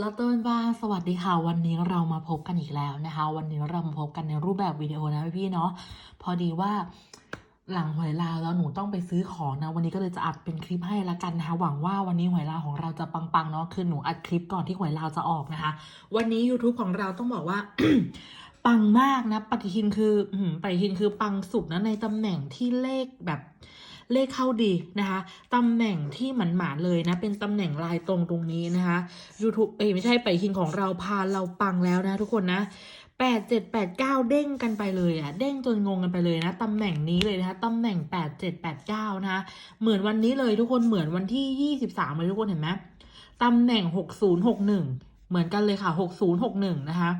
แล้วต้นบ้านสวัสดีค่ะ วันนี้เรามาพบกันอีกแล้วนะคะ วันนี้เรามาพบกันในรูปแบบวิดีโอนะพี่ๆเนาะพอดีว่าหลังหวยลาวแล้วหนูต้องไปซื้อของนะ วันนี้ก็เลยจะอัดเป็นคลิปให้ละกันนะคะ หวังว่าวันนี้หวยลาวของเราจะปังๆเนาะคือหนูอัดคลิปก่อนที่หวยลาวจะออกนะคะ วันนี้ YouTube ของเราต้องบอกว่า ปังมากนะ ปฏิทินคือปฏิทินคือปังสุดนะในตำแหน่งที่เลขแบบ เลขเข้าดีนะคะตำแหน่งที่หมันหมาเลยนะ เป็นตำแหน่งลายตรงตรงนี้นะคะ YouTube เอ้ยไม่ใช่ไปฏิทินของเราพาเราปังแล้วนะทุกคนนะแปดเจ็ดแปดเก้าเด้งกันไปเลยอะเด้งจนงงกันไปเลยนะตำแหน่งนี้เลยนะคะตำแหน่งแปดเจ็ดแปดเก้านะคะเหมือนวันนี้เลยทุกคนเหมือนวันที่ยี่สิบสามเลยทุกคนเห็นไหมตำแหน่งหกศูนย์หกหนึ่งเหมือนกันเลยค่ะหกศูนย์หกหนึ่งนะคะ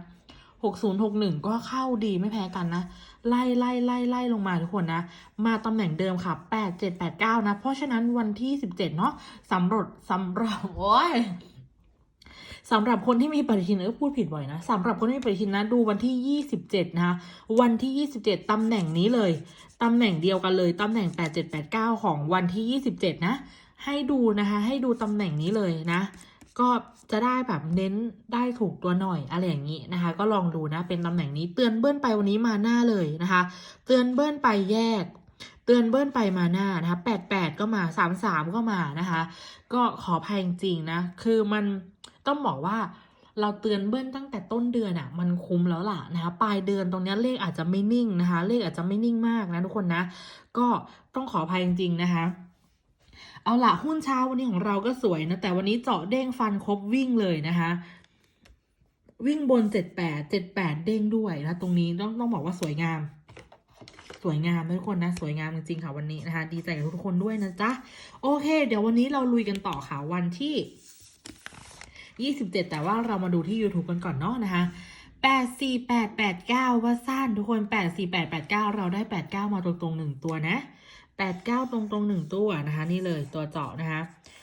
หกศูนย์หกหนึ่งก็เข้าดีไม่แพ้กันนะ ไล่ไล่ไล่ไล่ลงมาทุกคนนะ มาตำแหน่งเดิมค่ะแปดเจ็ดแปดเก้านะ เพราะฉะนั้นวันที่สิบเจ็ดเนาะสำหรับสำหรับโอ้ยสำหรับคนที่มีปฏิทินเออพูดผิดบ่อยนะสำหรับคนที่มีปฏิทินนะดูวันที่ยี่สิบเจ็ดนะคะวันที่ยี่สิบเจ็ดตำแหน่งนี้เลย ตำแหน่งเดียวกันเลยตำแหน่งแปดเจ็ดแปดเก้าของวันที่ยี่สิบเจ็ดนะ ให้ดูนะคะ ให้ดูตำแหน่งนี้เลยนะ ก็จะได้แบบเน้นได้ถูกตัวหน่อยอะไรอย่างนี้นะคะ ก็ลองดูนะเป็นตำแหน่งนี้เตือนเบิ้ลไปวันนี้มาหน้าเลยนะคะ เตือนเบิ้ลไปแยก เตือนเบิ้ลไปมาหน้านะคะแปดแปดก็มาสามสามก็มานะคะ ก็ขอภัยจริงๆนะ คือมันต้องบอกว่าเราเตือนเบิ้ลตั้งแต่ต้นเดือนอะ่ะมันคุ้มแล้วล่ะนะคะปลายเดือนตรงนี้เลขอาจจะไม่นิ่งนะคะ เลขอาจจะไม่นิ่งมากนะทุกคนนะ ก็ต้องขออภัยจริงๆนะคะ เอาละหุ้นเช้าวันนี้ของเราก็สวยนะ แต่วันนี้เจาะเด้งฟันครบวิ่งเลยนะคะ วิ่งบนเจ็ดแปดเจ็ดแปดเด้งด้วยนะ ตรงนี้ต้องต้องบอกว่าสวยงาม สวยงามทุกคนนะ สวยงามจริงๆค่ะวันนี้นะคะ ดีใจกับทุกคนด้วยนะจ๊ะโอเค เดี๋ยววันนี้เราลุยกันต่อค่ะวันที่27แต่ว่าเรามาดูที่ YouTube กันก่อนเนาะนะคะ84889ว่าสั้นทุกคน84889เราได้89มาตรงๆหนึ่งตัวนะ 89ตรงๆหนึ่งตัวนะคะ นี่เลยตัวเจาะนะคะ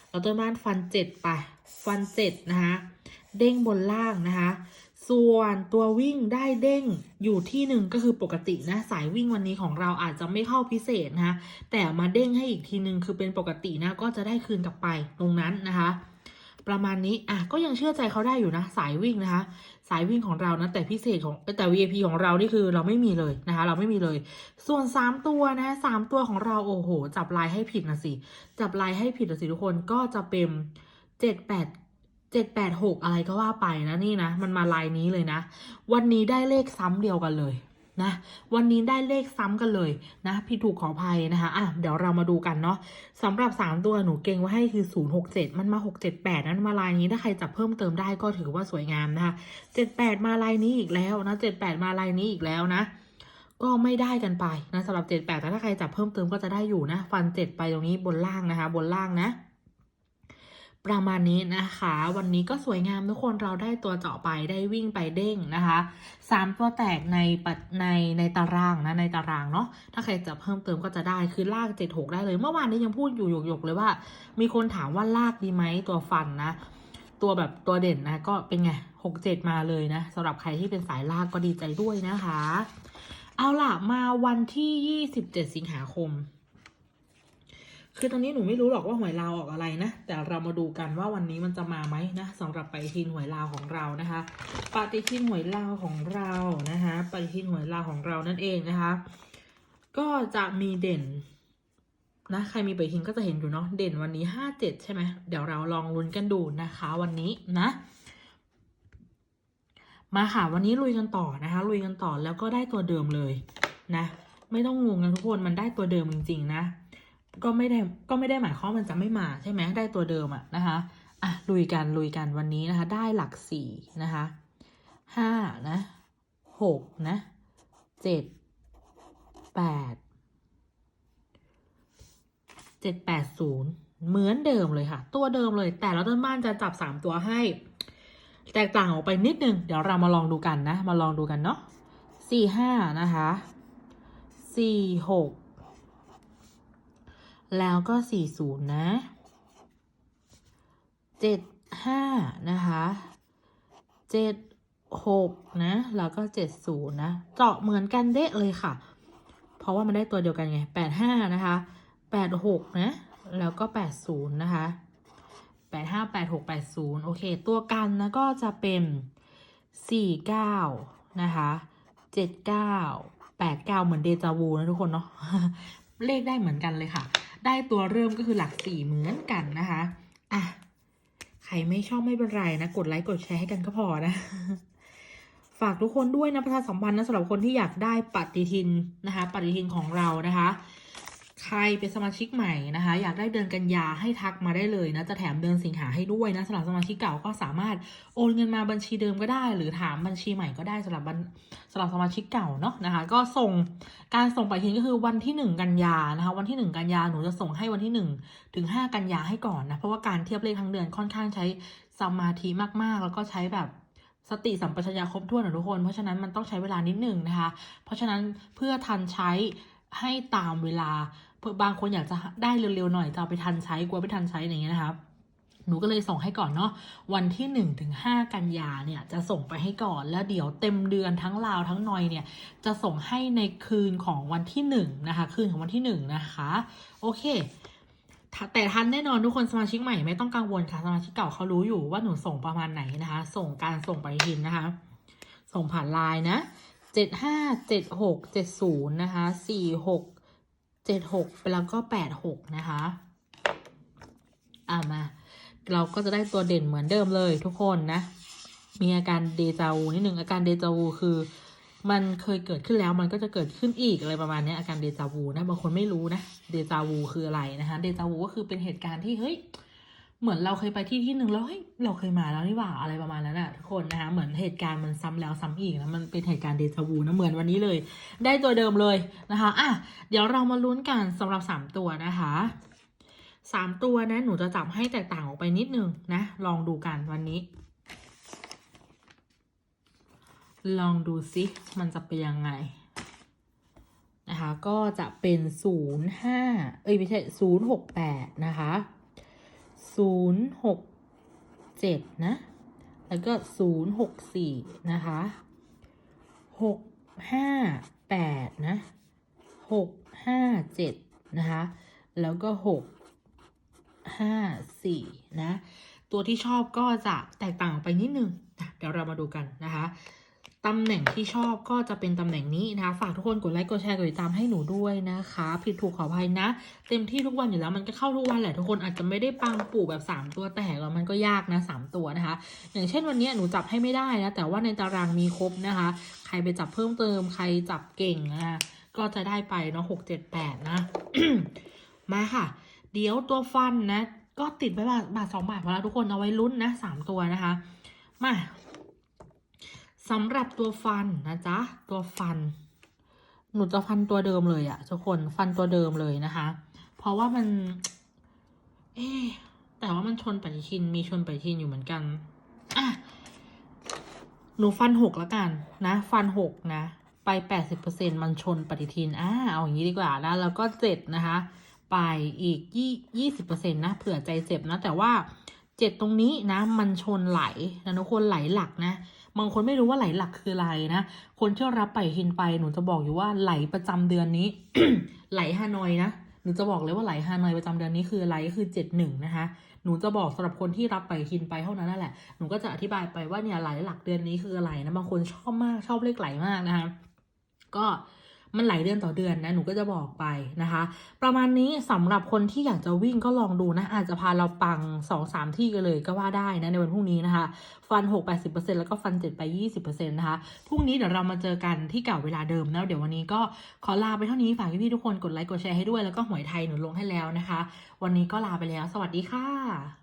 เราต้นบ้านฟัน7ไปฟัน7นะคะเด้งบนล่างนะคะ ส่วนตัววิ่งได้เด้งอยู่ที่หนึ่งก็คือปกตินะสายวิ่งวันนี้ของเราอาจจะไม่เข้าพิเศษนะคะแต่มาเด้งให้อีกทีหนึ่งคือเป็นปกตินะก็จะได้คืนกลับไปตรงนั้นนะคะ ประมาณนี้อะก็ยังเชื่อใจเขาได้อยู่นะสายวิ่งนะคะ สายวิ่งของเรานะแต่พิเศษของแต่ VIP ของเรานี่คือเราไม่มีเลยนะคะ เราไม่มีเลย ส่วนสามตัวนะสามตัวของเราโอ้โห จับลายให้ผิดนะสิ จับลายให้ผิดนะสิทุกคนก็จะเป็นเจ็ดแปดเจ็ดแปดหกอะไรก็ว่าไปนะนี่นะ มันมาลายนี้เลยนะ วันนี้ได้เลขซ้ำเดียวกันเลย นะวันนี้ได้เลขซ้ำกันเลยนะพี่ถูกขออภัยนะคะอะเดี๋ยวเรามาดูกันเนาะสำหรับ 3 ตัวหนูเก่งไว้ให้คือ 0 6 7 มันมา 6 7 8 นั้นมาลายนี้ถ้าใครจับเพิ่มเติมได้ก็ถือว่าสวยงามนะคะ78 มาลายนี้อีกแล้วนะ78 มาลายนี้อีกแล้วนะ ก็ไม่ได้กันไปนะสำหรับ 78 แต่ถ้าใครจับเพิ่มเติมก็จะได้อยู่นะ ฟัน 7 ไปตรงนี้บนล่างนะคะ บนล่างนะ ประมาณนี้นะคะ วันนี้ก็สวยงามทุกคนเราได้ตัวเจาะไปได้วิ่งไปเด้งนะคะสามตัวแตกในปัดในในตารางนะในตารางเนาะถ้าใครจะเพิ่มเติมก็จะได้คือลากเจ็ดหกได้เลย เมื่อวานนี้ยังพูดอยู่หยกๆเลยว่า มีคนถามว่าลากดีไหมตัวฟันนะ ตัวแบบตัวเด่นนะก็เป็นไงหกเจ็ดมาเลยนะสำหรับใครที่เป็นสายลากก็ดีใจด้วยนะคะ เอาล่ะมาวันที่ยี่สิบเจ็ดสิงหาคม คือตอนนี้หนูไม่รู้หรอกว่าหวยลาวออกอะไรนะ แต่เรามาดูกันว่าวันนี้มันจะมาไหมนะสำหรับปฏิทินหวยลาวของเรานะคะ ปฏิทินหวยลาวของเรานะคะปฏิทินหวยลาวของเรานั่นเองนะคะ ก็จะมีเด่นนะใครมีปฏิทินก็จะเห็นอยู่เนาะเด่นวันนี้ห้าเจ็ดใช่ไหมเดี๋ยวเราลองลุ้นกันดูนะคะ วันนี้นะมาค่ะวันนี้ลุยกันต่อนะคะ ลุยกันต่อแล้วก็ได้ตัวเดิมเลยนะ ไม่ต้องงงกันทุกคนมันได้ตัวเดิมจริงๆนะ ก็ไม่ได้ก็ไม่ได้หมายความมันจะไม่มาใช่ไหมได้ตัวเดิมอะนะคะอะลุยกันลุยกันวันนี้นะคะ ได้หลักสี่นะคะห้านะหกนะเจ็ดแปดเจ็ดแปดศูนย์เหมือนเดิมเลยค่ะ ตัวเดิมเลย แต่แล้วต้นบ้านจะจับสามตัวให้ แตกต่างออกไปนิดนึง เดี๋ยวเรามาลองดูกันนะ มาลองดูกันเนาะสี่ห้านะคะสี่หก แล้วก็สี่ศูนย์นะเจ็ดห้านะคะเจ็ดหกนะ แล้วก็เจ็ดศูนย์นะ เจาะเหมือนกันเด้เลยค่ะ เพราะว่ามันได้ตัวเดียวกันไงแปดห้านะคะแปดหกนะ แล้วก็แปดศูนย์นะคะแปดห้าแปดหกแปดศูนย์โอเค ตัวกันนะก็จะเป็นสี่เก้านะคะเจ็ดเก้าแปดเก้าเหมือนเดจาวูนะทุกคนเนาะเลขได้เหมือนกันเลยค่ะ ได้ตัวเริ่มก็คือหลักสี่เหมือนกันนะคะอะใครไม่ชอบไม่เป็นไรนะ กดไลค์กดแชร์ให้กันก็พอนะ ฝากทุกคนด้วยนะประชาสัมพันธ์นะสำหรับคนที่อยากได้ปฏิทินนะคะ ปฏิทินของเรานะคะ รเป็นสมาชิกใหม่นะคะ อยากได้เดือนกันยาให้ทักมาได้เลยนะ จะแถมเดือนสิงหาให้ด้วยนะสำหรับสมาชิกเก่าก็สามารถโอนเงินมาบัญชีเดิมก็ได้ หรือถามบัญชีใหม่ก็ได้สำหรับสำหรับสมาชิกเก่าเนาะนะคะ ก็ส่งการส่งไปฏิทินก็คือวันที่หนึ่งกันยานะคะ วันที่หนึ่งกันยาหนูจะส่งให้วันที่หนึ่งถึงห้ากันยาให้ก่อนนะเพราะว่าการเทียบเลขทั้งเดือนค่อนข้างใช้สมาธิมากๆ แล้วก็ใช้แบบสติสัมปชัญญะครบถ้วนนะทุกคน เพราะฉะนั้นมันต้องใช้เวลานิดหนึ่งนะคะ เพราะฉะนั้นเพื่อทันใช้ให้ตามเวลา เพื่อบางคนอยากจะได้เร็วๆหน่อยจะเอาไปทันใช้กลัวไม่ทันใช้อย่างเงี้ยนะคะหนูก็เลยส่งให้ก่อนเนาะวันที่หนึ่งถึงห้ากันยาเนี่ยจะส่งไปให้ก่อนแล้วเดี๋ยวเต็มเดือนทั้งลาวทั้งนอยเนี่ยจะส่งให้ในคืนของวันที่หนึ่งนะคะคืนของวันที่หนึ่งนะคะโอเคแต่ทันแน่นอนทุกคนสมาชิกใหม่ไม่ต้องกังวลค่ะสมาชิกเก่าเขารู้อยู่ว่าหนูส่งประมาณไหนนะคะ ส่งการส่งไปทินนะคะ ส่งผ่านไลน์นะเจ็ดห้าเจ็ดหกเจ็ดศูนย์นะคะสี่หก เจ็ดหกแล้วก็แปดหกนะคะอ่ามา เราก็จะได้ตัวเด่นเหมือนเดิมเลยทุกคนนะ มีอาการเดจาวูนิดหนึ่งอาการเดจาวูคือมันเคยเกิดขึ้นแล้วมันก็จะเกิดขึ้นอีกอะไรประมาณนี้อาการเดจาวูนะบางคนไม่รู้นะเดจาวูคืออะไรนะคะเดจาวูก็คือเป็นเหตุการณ์ที่เฮ้ย เหมือนเราเคยไปที่ที่หนึ่งแล้วเฮ้ยเราเคยมาแล้วนี่หว่าอะไรประมาณนั้นอะทุกคนนะคะเหมือนเหตุการณ์มันซ้ำแล้วซ้ำอีกนะมันเป็นเหตุการณ์เดจาวูนะเหมือนวันนี้เลย ได้ตัวเดิมเลยนะคะอะเดี๋ยวเรามาลุ้นกันสำหรับสามตัวนะคะสามตัวนะ หนูจะจับให้แตกต่างออกไปนิดนึงนะ ลองดูกันวันนี้ ลองดูซิมันจะเป็นยังไง นะคะ ก็จะเป็นศูนย์ห้าเอ้ย ไม่ใช่ศูนย์หกแปดนะคะ ศูนย์หกเจ็ดนะ แล้วก็ศูนย์หกสี่นะคะหกห้าแปดนะหกห้าเจ็ดนะคะ แล้วก็หกห้าสี่นะ ตัวที่ชอบก็จะแตกต่างออกไปนิดนึงเดี๋ยวเรามาดูกันนะคะ ตำแหน่งที่ชอบก็จะเป็นตำแหน่งนี้นะคะ ฝากทุกคนกดไลค์กดแชร์กดติดตามให้หนูด้วยนะคะ ผิดถูกขออภัยนะ เต็มที่ทุกวันอยู่แล้วมันก็เข้าทุกวันแหละทุกคนอาจจะไม่ได้ปังปู่แบบ 3 ตัวแตกแล้วมันก็ยากนะ 3 ตัวนะคะ อย่างเช่นวันนี้หนูจับให้ไม่ได้นะแต่ว่าในตารางมีครบนะคะ ใครไปจับเพิ่มเติม ใครจับเก่งนะก็จะได้ไปเนาะหกเจ็ดแปดนะมาค่ะ เดี๋ยวตัวฟันนะ ก็ติดไปบาทบาทสองบาทพอแล้วทุกคนเอาไว้ลุ้นนะสามตัวนะคะ มา สำหรับตัวฟันนะจ๊ะ ตัวฟัน หนูจะฟันตัวเดิมเลยอะทุกคนฟันตัวเดิมเลยนะคะ เพราะว่ามัน เอ๊แต่ว่ามันชนปฏิทินมีชนปฏิทินอยู่เหมือนกันอะหนูฟันหกแล้วกันนะ ฟันหกนะ ไปแปดสิบเปอร์เซ็นมันชนปฏิทินอ่าเอาอย่างนี้ดีกว่านะแล้วก็เจ็ดนะคะ ไปอีกยี่ยี่สิบเปอร์เซ็นต์นะเผื่อใจเจ็บนะ แต่ว่าเจ็ดตรงนี้นะ มันชนไหลนะทุกคนไหลหลักนะ บางคนไม่รู้ว่าไหลหลักคืออะไรนะ คนที่รับไปหินไปหนูจะบอกอยู่ว่าไหลประจำเดือนนี้ ไหลฮานอยนะหนูจะบอกเลยว่าไหลฮานอยประจำเดือนนี้คืออะไรคือเจ็ดหนึ่งนะคะหนูจะบอกสำหรับคนที่รับไปหินไปเท่านั้นนั่นแหละ หนูก็จะอธิบายไปว่าเนี่ยไหลหลักเดือนนี้คืออะไรนะ บางคนชอบมากชอบเลขไหลมากนะคะ ก็ มันไหลเดือนต่อเดือนนะหนูก็จะบอกไปนะคะ ประมาณนี้สำหรับคนที่อยากจะวิ่งก็ลองดูนะอาจจะพาเราปังสองสามที่กันเลยก็ว่าได้นะในวันพรุ่งนี้นะคะ ฟันหกแปดสิบเปอร์เซ็นแล้วก็ฟันเจ็ดไปยี่สิบเปอร์เซ็นต์นะคะพรุ่งนี้เดี๋ยวเรามาเจอกันที่เก่าเวลาเดิมนะเดี๋ยววันนี้ก็ขอลาไปเท่านี้ฝากพี่ๆทุกคนกดไลค์กดแชร์ให้ด้วยแล้วก็หวยไทยหนูลงให้แล้วนะคะ วันนี้ก็ลาไปแล้ว สวัสดีค่ะ